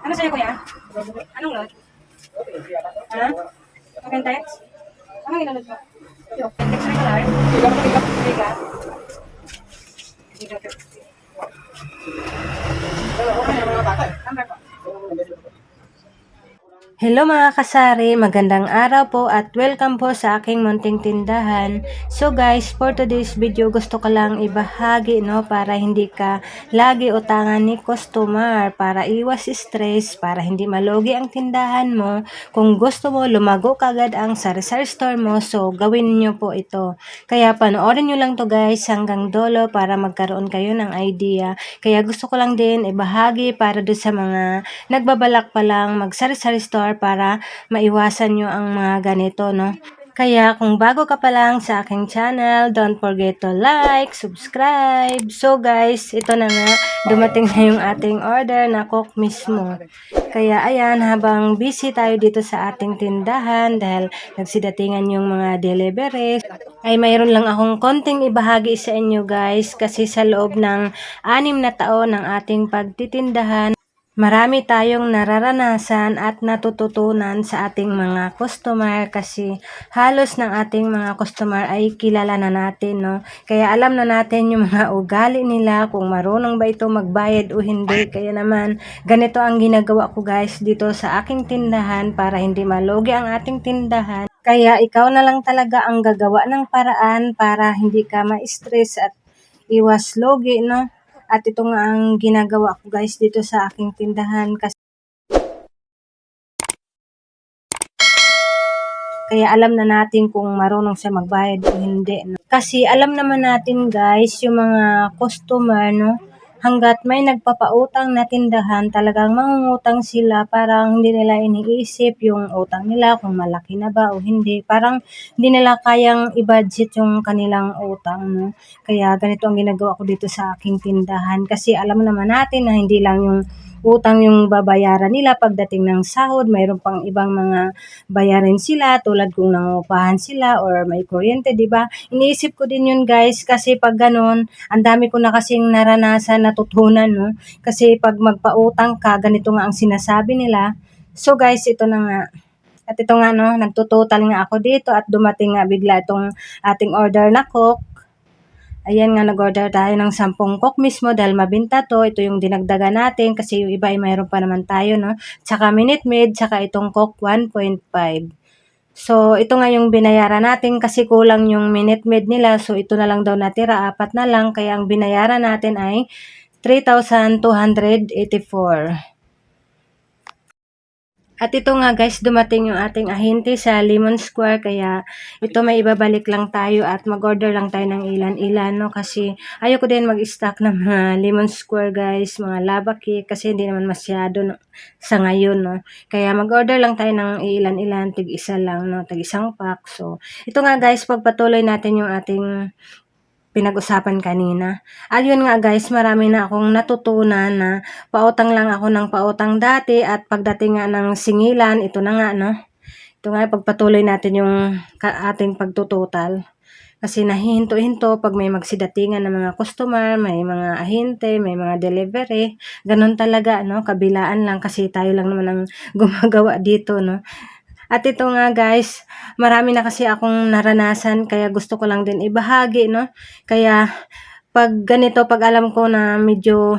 Ano sa'yo, kuya? Anong load? Ha? Open text? Anong inalod mo? Text regular? Liga? Liga. Number po. Hello mga kasari, magandang araw po at welcome po sa aking munting tindahan. So guys, for today's video gusto ko lang ibahagi no para hindi ka lagi utangan ni customer para iwas stress, para hindi malugi ang tindahan mo. Kung gusto mo lumago kagad ang sari-sari store mo, so gawin niyo po ito. Kaya panoorin niyo lang to guys hanggang dolo para magkaroon kayo ng idea. Kaya gusto ko lang din ibahagi para do sa mga nagbabalak pa lang mag-sari-sari store para maiwasan nyo ang mga ganito, no? Kaya kung bago ka pa lang sa aking channel, don't forget to like, subscribe. So guys, ito na nga, dumating na yung ating order na cook mismo. Kaya ayan, habang busy tayo dito sa ating tindahan dahil nagsidatingan yung mga deliveries, ay mayroon lang akong konting ibahagi sa inyo guys kasi sa loob ng anim na taon ng ating pagtitindahan, Marami tayong nararanasan at natututunan sa ating mga customer kasi halos ng ating mga customer ay kilala na natin, no? Kaya alam na natin yung mga ugali nila, kung marunong ba ito magbayad o hindi. Kaya naman, ganito ang ginagawa ko guys dito sa aking tindahan para hindi malugi ang ating tindahan. Kaya ikaw na lang talaga ang gagawa ng paraan para hindi ka ma-stress at iwas logi, no? At ito nga ang ginagawa ko guys dito sa aking tindahan kasi kaya alam na natin kung marunong siya magbayad o hindi. No? Kasi alam naman natin guys, yung mga customer, no, hanggat may nagpapautang na tindahan, talagang mangungutang sila, parang hindi nila iniisip yung utang nila, kung malaki na ba o hindi. Parang hindi nila kayang i-budget yung kanilang utang. No? Kaya ganito ang ginagawa ko dito sa aking tindahan. Kasi alam naman natin na hindi lang yung utang yung babayaran nila pagdating ng sahod. Mayroon pang ibang mga bayarin sila tulad kung nangupahan sila or may kuryente, di ba? Iniisip ko din yun guys kasi pag ganun, ang dami ko na kasing naranasan, natutunan, no? Kasi pag magpautang ka, ganito nga ang sinasabi nila. So guys, ito na nga. At ito nga no, nagtutotal nga ako dito at dumating nga bigla itong ating order na cook. Ayan nga, nag-order tayo ng 10 cook mismo dahil mabinta to. Ito yung dinagdagan natin kasi yung iba ay mayroon pa naman tayo, no? Tsaka minute maid, tsaka itong cook 1.5. So, ito nga yung binayaran natin kasi kulang yung minute maid nila. So, ito na lang daw natira, apat na lang. Kaya ang binayaran natin ay 3,284. At ito nga guys, dumating yung ating ahente sa Lemon Square kaya ito may ibabalik lang tayo at mag-order lang tayo ng ilan-ilan no kasi ayoko din mag-stock ng mga Lemon Square guys, mga lava cake kasi hindi naman masyado no, sa ngayon no. Kaya mag-order lang tayo ng ilan-ilan, tig isa lang no, tig isang pack. So, ito nga guys, pagpatuloy natin yung ating pinag-usapan kanina. Ayun nga guys, marami na akong natutunan na pautang lang ako ng pautang dati at pagdating nga ng singilan, ito na nga no. Ito nga pagpatuloy natin yung ating pagtutotal. Kasi nahihinto-hinto pag may magsidatingan ng mga customer, may mga ahente, may mga delivery. Ganon talaga, no? Kabilaan lang kasi tayo lang naman ang gumagawa dito, no? At ito nga guys, marami na kasi akong naranasan kaya gusto ko lang din ibahagi, no? Kaya pag ganito, pag alam ko na medyo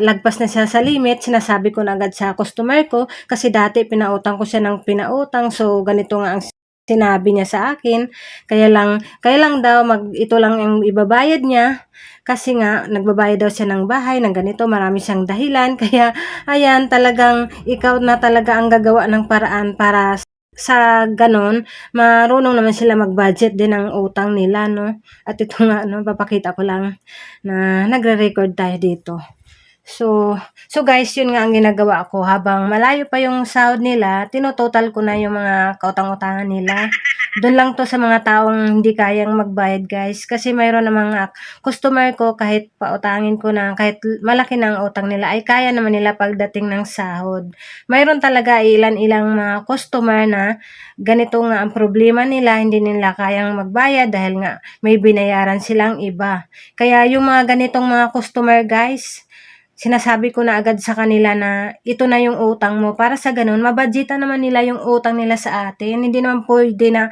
lagpas na siya sa limit, sinasabi ko na agad sa customer ko kasi dati pinautang ko siya ng pinautang so ganito nga ang sinabi niya sa akin. Kaya lang, kaya lang daw mag ito lang yung ibabayad niya kasi nga nagbabayad daw siya ng bahay ng ganito, marami siyang dahilan. Kaya ayan, talagang ikaw na talaga ang gagawa ng paraan para sa ganon, marunong naman sila mag-budget din ng utang nila, no? At ito nga, no, papakita ko lang na nagre-record tayo dito. So, so guys, yun nga ang ginagawa ko. Habang malayo pa yung sahod nila, tinototal ko na yung mga kautang-utangan nila. Doon lang to sa mga taong hindi kayang magbayad, guys. Kasi mayroon ng mga customer ko, kahit pautangin ko na, kahit malaki na ang utang nila, ay kaya naman nila pagdating ng sahod. Mayroon talaga ilan-ilang mga customer na ganito nga ang problema nila, hindi nila kayang magbayad dahil nga may binayaran silang iba. Kaya yung mga ganitong mga customer, guys, sinasabi ko na agad sa kanila na ito na yung utang mo. Para sa ganun mabadgetan naman nila yung utang nila sa atin. Hindi naman pwede na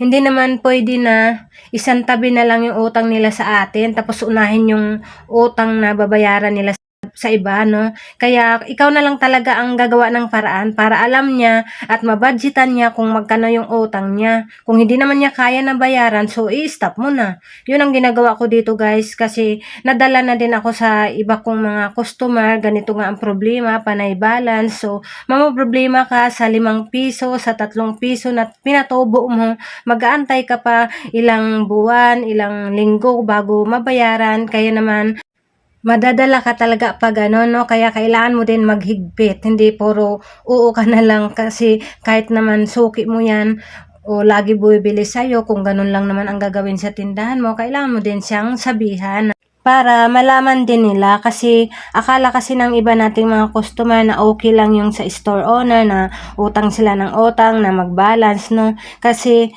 hindi naman pwede na isang tabi na lang yung utang nila sa atin. Tapos unahin yung utang na babayaran nila sa- iba, no? Kaya ikaw na lang talaga ang gagawa ng paraan para alam niya at mabudgetan niya kung magkano yung utang niya. Kung hindi naman niya kaya na bayaran, so i-stop mo na. Yun ang ginagawa ko dito guys kasi nadala na din ako sa iba kong mga customer, ganito nga ang problema, panay balance. So, problema ka sa limang piso, sa tatlong piso na pinatubo mo, mag-aantay ka pa ilang buwan, ilang linggo bago mabayaran. Kaya naman, madadala ka talaga pag ano, no? Kaya kailangan mo din maghigpit. Hindi puro oo ka na lang kasi kahit naman suki mo yan o lagi bumibili sa'yo, kung ganun lang naman ang gagawin sa tindahan mo, kailangan mo din siyang sabihan para malaman din nila kasi akala kasi ng iba nating mga customer na okay lang yung sa store owner na utang sila ng utang na mag-balance no kasi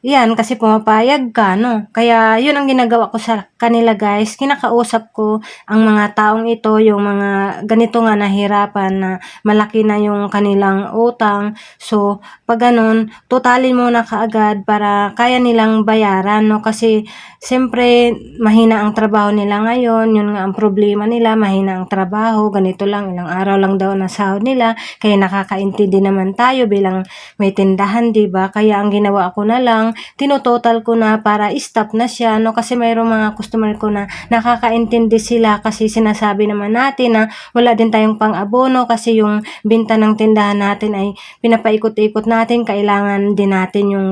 yan, kasi pumapayag ka, no? Kaya, yun ang ginagawa ko sa kanila, guys. Kinakausap ko ang mga taong ito, yung mga ganito nga nahirapan na malaki na yung kanilang utang. So, pag ganun, totalin mo na kaagad para kaya nilang bayaran, no? Kasi, siyempre, mahina ang trabaho nila ngayon. Yun nga ang problema nila, mahina ang trabaho. Ganito lang, ilang araw lang daw na sahod nila. Kaya nakakaintindi naman tayo bilang may tindahan, ba? Kaya ang ginawa ko na lang, tinototal ko na para stop na siya, no? Kasi mayroong mga customer ko na nakakaintindi sila kasi sinasabi naman natin na wala din tayong pang-abono kasi yung binta ng tindahan natin ay pinapaikot-ikot natin, kailangan din natin yung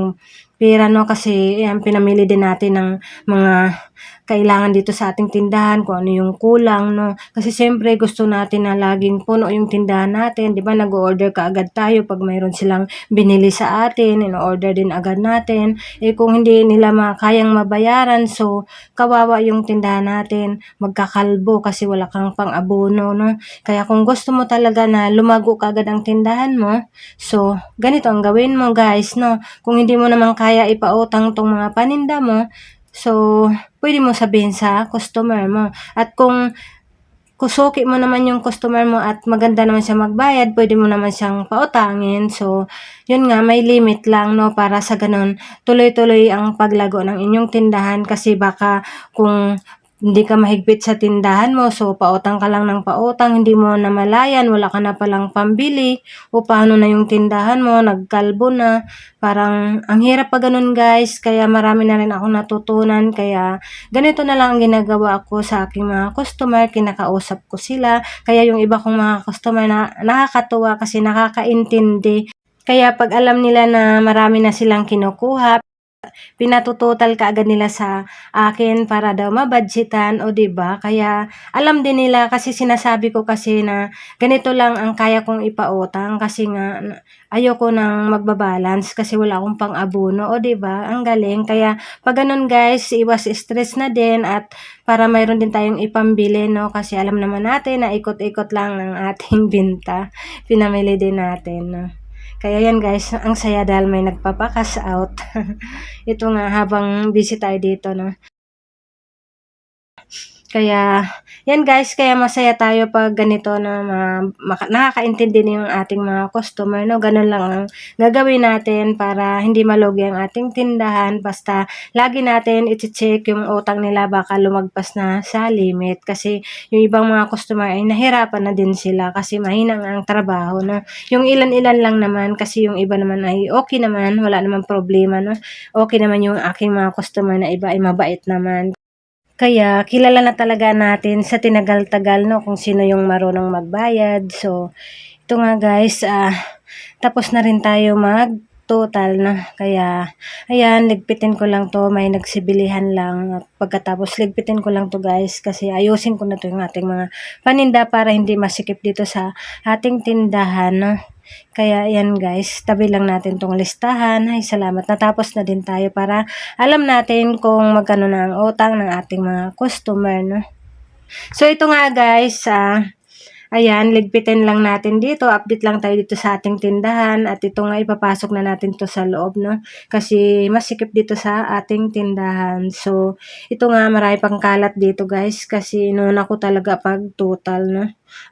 pera, no? Kasi yan, pinamili din natin ng mga kailangan dito sa ating tindahan, kung ano yung kulang, no? Kasi siyempre gusto natin na laging puno yung tindahan natin, di ba? Nag-order ka agad tayo pag mayroon silang binili sa atin, in-order din agad natin. Eh kung hindi nila makayang mabayaran, so kawawa yung tindahan natin, magkakalbo kasi wala kang pang-abono, no? Kaya kung gusto mo talaga na lumago ka agad ang tindahan mo, so ganito ang gawin mo guys, no? Kung hindi mo naman kaya ipautang tong mga paninda mo, So, pwede mo sabihin sa customer mo. At kung kusuki mo naman yung customer mo at maganda naman siya magbayad, pwede mo naman siyang pautangin. So, yun nga, may limit lang, no, para sa ganun, tuloy-tuloy ang paglago ng inyong tindahan kasi baka kung hindi ka mahigpit sa tindahan mo, so pautang ka lang ng pautang, hindi mo namalayan, wala ka na palang pambili, o paano na yung tindahan mo, nagkalbo na, parang ang hirap pa ganun guys, kaya marami na rin ako natutunan, kaya ganito na lang ang ginagawa ko sa aking mga customer, kinakausap ko sila, kaya yung iba kong mga customer na nakakatuwa kasi nakakaintindi, kaya pag alam nila na marami na silang kinukuha, pinatutotal ka agad nila sa akin para daw mabudgetan o 'di ba? Kaya alam din nila kasi sinasabi ko kasi na ganito lang ang kaya kong ipautang kasi nga ayoko nang magbabalance kasi wala akong pang-abono o 'di ba? Ang galing. Kaya pag ganun guys, iwas stress na din at para mayroon din tayong ipambili no kasi alam naman natin na ikot-ikot lang ng ating binta. Pinamili din natin no. Kaya yan guys, ang saya dahil may nagpapakas out. Ito nga habang busy tayo dito no. Kaya, yan guys, kaya masaya tayo pag ganito na ma- nakakaintindi na yung ating mga customer, no? Ganun lang ang gagawin natin para hindi malugi ang ating tindahan. Basta, lagi natin iti-check yung utang nila baka lumagpas na sa limit. Kasi, yung ibang mga customer ay nahirapan na din sila kasi mahina nga ang trabaho, no? Yung ilan-ilan lang naman kasi yung iba naman ay okay naman, wala naman problema, no? Okay naman yung aking mga customer na iba ay mabait naman. Kaya kilala na talaga natin sa tinagal-tagal no kung sino yung marunong magbayad. So ito nga guys, ah tapos na rin tayo mag total na. Kaya ayan, ligpitin ko lang to, may nagsibilihan lang. At pagkatapos ligpitin ko lang to guys kasi ayusin ko na to yung ating mga paninda para hindi masikip dito sa ating tindahan. No? Kaya yan guys, tabi lang natin tong listahan. Ay salamat, natapos na din tayo para alam natin kung magkano na ang utang ng ating mga customer. No? So ito nga guys, ah, Ayan, ligpitin lang natin dito. Update lang tayo dito sa ating tindahan. At ito nga ipapasok na natin to sa loob, no? Kasi masikip dito sa ating tindahan. So, ito nga marami pang kalat dito, guys. Kasi noon ako talaga pag total, no?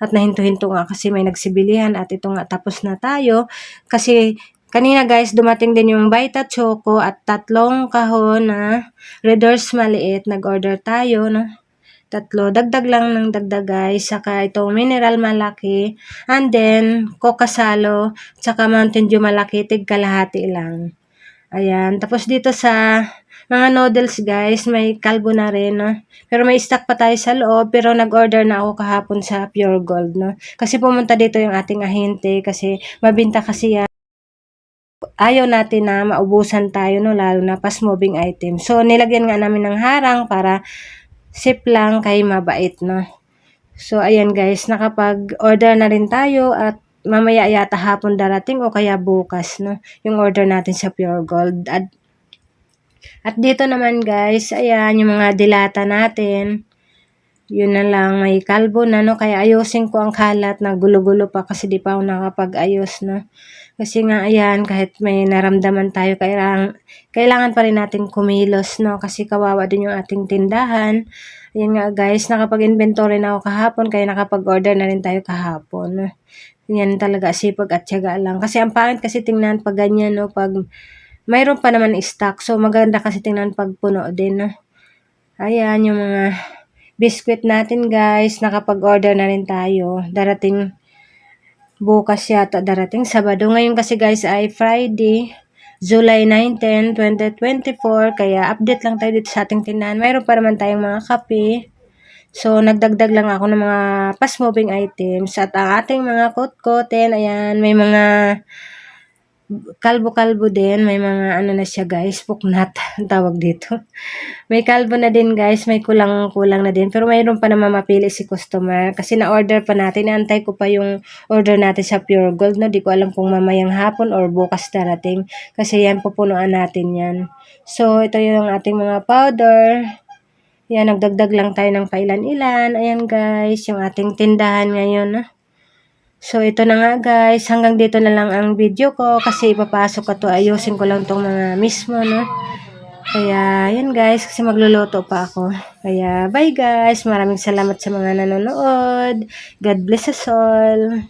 At nahinto-hinto nga kasi may nagsibilihan. At ito nga tapos na tayo. Kasi Kanina guys, dumating din yung Vita Choco at tatlong kahon na Red Horse maliit. Nag-order tayo, no? Tatlo. Dagdag lang ng dagdag guys. Saka itong mineral malaki. And then, Coca Salo. Tsaka Mountain Dew malaki. Tig lang. Ayan. Tapos dito sa mga noodles guys, may kalbo na rin. No? Pero may stock pa tayo sa loob. Pero nag-order na ako kahapon sa Pure Gold. No? Kasi pumunta dito yung ating ahente. Kasi mabinta kasi yan ayaw natin na maubusan tayo no lalo na fast moving item. So nilagyan nga namin ng harang para sip lang kay mabait no. So ayan guys, nakapag-order na rin tayo at mamaya yata hapon darating o kaya bukas no yung order natin sa Pure Gold. At, at dito naman guys, ayan yung mga dilata natin. Yun na lang, may kalbo na, no? Kaya ayusin ko ang kalat na gulo-gulo pa kasi di pa ako nakapag-ayos, no? Kasi nga, ayan, kahit may naramdaman tayo, kailangan, kailangan pa rin natin kumilos, no? Kasi kawawa din yung ating tindahan. Ayan nga, guys, nakapag-inventory na ako kahapon, kaya nakapag-order na rin tayo kahapon? Yan talaga, sipag at tiyaga lang. Kasi ang pangit kasi tingnan pag ganyan, no? Pag mayroon pa naman stock, so maganda kasi tingnan pag puno din, no? Ayan, yung mga biscuit natin guys. Nakapag-order na rin tayo. Darating bukas yata darating Sabado. Ngayon kasi guys ay Friday. July 19, 2024. Kaya update lang tayo dito sa ating tindahan. Mayroon pa naman tayong mga kape. So, nagdagdag lang ako ng mga fast-moving items. At ang ating mga kot-koten, ayan, may mga kalbo-kalbo din. May mga ano na siya guys, puknat ang tawag dito. May kalbo na din guys, may kulang-kulang na din. Pero mayroon pa naman mapili si customer. Kasi na-order pa natin, naantay ko pa yung order natin sa Pure Gold. No? Di ko alam kung mamayang hapon or bukas darating. Kasi yan, pupunuan natin yan. So, ito yung ating mga powder. Yan, nagdagdag lang tayo ng pailan-ilan. Ayan guys, yung ating tindahan ngayon. No? So, ito na nga guys. Hanggang dito na lang ang video ko kasi ipapasok ko to. Ayusin ko lang tong mga mismo, no? Kaya, yan guys. Kasi magluluto pa ako. Kaya, bye guys. Maraming salamat sa mga nanonood. God bless us all.